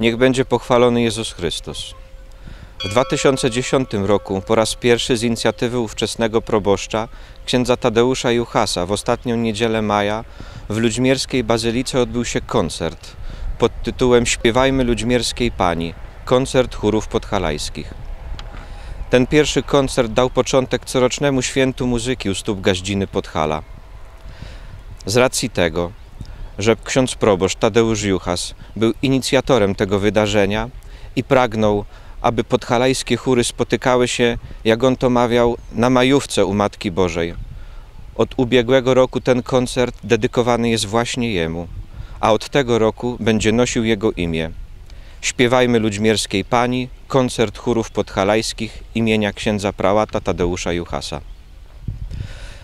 Niech będzie pochwalony Jezus Chrystus. W 2010 roku po raz pierwszy z inicjatywy ówczesnego proboszcza księdza Tadeusza Juchasa w ostatnią niedzielę maja w Ludźmierskiej Bazylice odbył się koncert pod tytułem Śpiewajmy Ludźmierskiej Pani koncert chórów podhalajskich. Ten pierwszy koncert dał początek corocznemu świętu muzyki u stóp Gaździny Podhala. Z racji tego, że ksiądz proboszcz Tadeusz Juchas był inicjatorem tego wydarzenia i pragnął, aby podhalajskie chóry spotykały się, jak on to mawiał, na majówce u Matki Bożej. Od ubiegłego roku ten koncert dedykowany jest właśnie jemu, a od tego roku będzie nosił jego imię. Śpiewajmy Ludźmierskiej Pani, koncert chórów podhalajskich imienia księdza prałata Tadeusza Juchasa.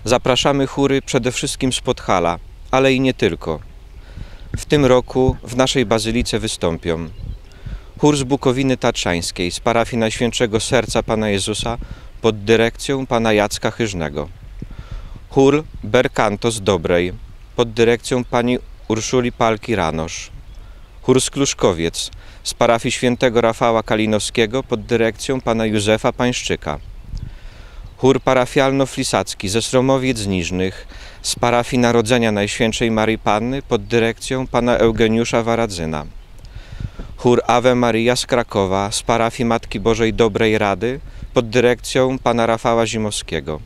Zapraszamy chóry przede wszystkim z Podhala, ale i nie tylko. W tym roku w naszej bazylice wystąpią chór z Bukowiny Tatrzańskiej z parafii Najświętszego Serca Pana Jezusa pod dyrekcją pana Jacka Chyżnego. Chór Berkanto z Dobrej pod dyrekcją pani Urszuli Palki-Ranosz. Chór z Kluszkowiec z parafii Świętego Rafała Kalinowskiego pod dyrekcją pana Józefa Pańszczyka. Chór parafialno-flisacki ze Sromowiec Niżnych z parafii Narodzenia Najświętszej Marii Panny pod dyrekcją pana Eugeniusza Waradzyna. Chór Ave Maria z Krakowa z parafii Matki Bożej Dobrej Rady pod dyrekcją pana Rafała Zimowskiego.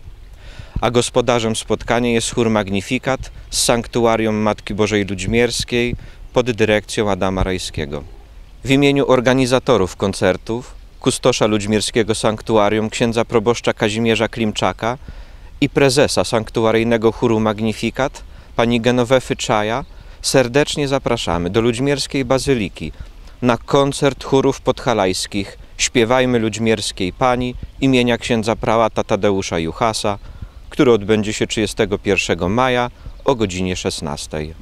A gospodarzem spotkania jest chór Magnifikat z sanktuarium Matki Bożej Ludźmierskiej pod dyrekcją Adama Rajskiego. W imieniu organizatorów koncertów, kustosza Ludźmierskiego Sanktuarium księdza proboszcza Kazimierza Klimczaka i prezesa sanktuaryjnego chóru Magnifikat, pani Genowefy Czaja, serdecznie zapraszamy do Ludźmierskiej Bazyliki na koncert chórów podhalajskich Śpiewajmy Ludźmierskiej Pani imienia księdza prałata Tadeusza Juchasa, który odbędzie się 31 maja o godzinie 16.